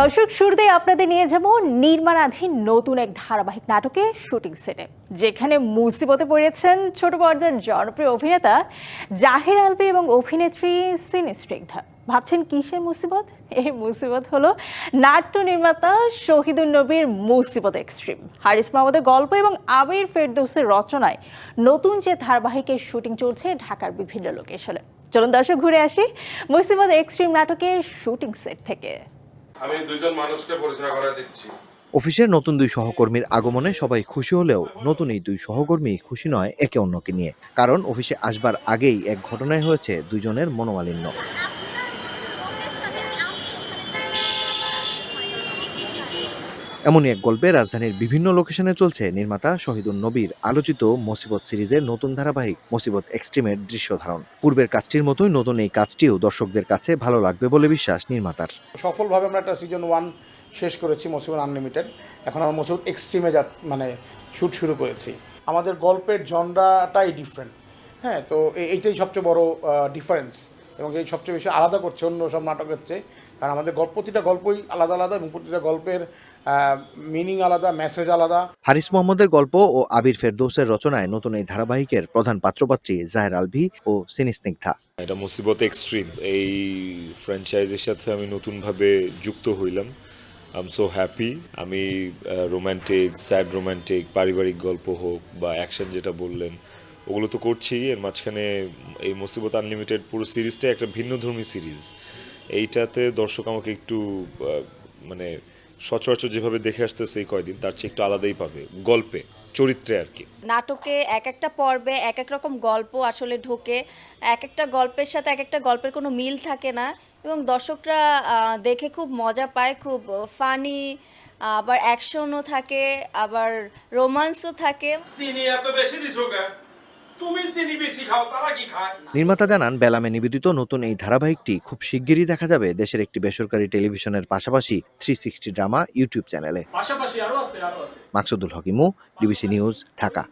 দর্শক, শুরুতে আপনাদের নিয়ে যাব নির্মাণাধীন নতুন এক ধারাবাহিক নাটকের শুটিং সেটে, যেখানে মুসিবতে পড়েছেন ছোট পর্দার জনপ্রিয় অভিনেতা জাহির আলবি এবং অভিনেত্রী সিনি ভাবছেন কিসের মুসিবত? এই মুসিবত হলো নাট্য নির্মাতা শহীদুল নবীর মুসিবত এক্সট্রিম। হারিস মাহমুদের গল্প এবং আবির ফেরদৌসের রচনায় নতুন যে ধারাবাহিকের শুটিং চলছে ঢাকার বিভিন্ন লোকেশনে চলুন দর্শক, ঘুরে আসি মুসিবত এক্সট্রিম নাটকের শুটিং সেট থেকে। আমি মানুষকে পরিচয় করে দিচ্ছি। অফিসের নতুন দুই সহকর্মীর আগমনে সবাই খুশি হলেও নতুন এই দুই সহকর্মী খুশি নয় একে অন্যকে নিয়ে, কারণ অফিসে আসবার আগেই এক ঘটনায় হয়েছে দুজনের মনোমালিন্য। এমনই এক গল্পে রাজধানীর বিভিন্ন লোকেশনে চলছে নির্মাতা শহীদুল নবীর আলোচিত মসিবত সিরিজের নতুন ধারাবাহিক মুসিবত এক্সট্রিমের দৃশ্য ধারণ। পূর্বের কাজটির মতোই নতুন এই কাজটিও দর্শকদের কাছে ভালো লাগবে বলে বিশ্বাস নির্মাতার। সফলভাবে আমরা একটা সিজন ওয়ান শেষ করেছি, মসিবত আনলিমিটেড এখন আমরা মসিবত এক্সট্রিমে যা মানে শ্যুট শুরু করেছি। আমাদের গল্পের জনরাটাই ডিফারেন্ট হ্যাঁ তো এইটাই সবচেয়ে বড় ডিফারেন্স এবং এই সবচেয়ে বেশি আলাদা করছে অন্য সব নাটকের চেয়ে। কারণ আমাদের গল্প প্রতিটা গল্পই আলাদা আলাদা এবং প্রতিটা গল্পের মিনিং আলাদা মেসেজ আলাদা। হারিস মোহাম্মদের গল্প ও আবির ফেরদৌসের রচনায় নতুন এই ধারাবাহিকের প্রধান পাত্রপাত্রী জাহের আলভি ও সিনিস্নিগ্ধা। এটা মুসিবত এক্সট্রিম এই ফ্র্যাঞ্চাইজির সাথে আমি নতুনভাবে যুক্ত হইলাম। আই এম সো হ্যাপি আমি রোম্যান্টিক স্যাড রোম্যান্টিক পারিবারিক গল্প হোক বা অ্যাকশন যেটা বললেন ওগুলো তো করছি এর মাঝখানে এই মুসিবত আনলিমিটেড পুরো সিরিজটা একটা ভিন্নধর্মী সিরিজ। এইটাতে দর্শক আমাকে একটু মানে সচরাচর যেভাবে দেখে আসতেছে এই কয়দিন তার চেয়ে একটু আলাদাই পাবে। গল্পে চরিত্রে আর কি। নাটকে এক একটা পর্বে এক এক রকম গল্প আসলে ঢোকে। এক একটা গল্পের সাথে এক একটা গল্পের কোনো মিল থাকে না এবং দর্শকরা দেখে খুব মজা পায় খুব ফানি আবার অ্যাকশনও থাকে আবার রোমান্সও থাকে। চিনি এত বেশি দিছো কে নির্মাতা জানান বেলামে নিবেদিত নতুন এই ধারাবাহিকটি খুব শিগগিরই দেখা যাবে দেশের একটি বেসরকারি টেলিভিশনের পাশাপাশি থ্রি সিক্সটি ড্রামা ইউটিউব চ্যানেলে মাকসুদুল হকিমু ডিবিসি নিউজ ঢাকা।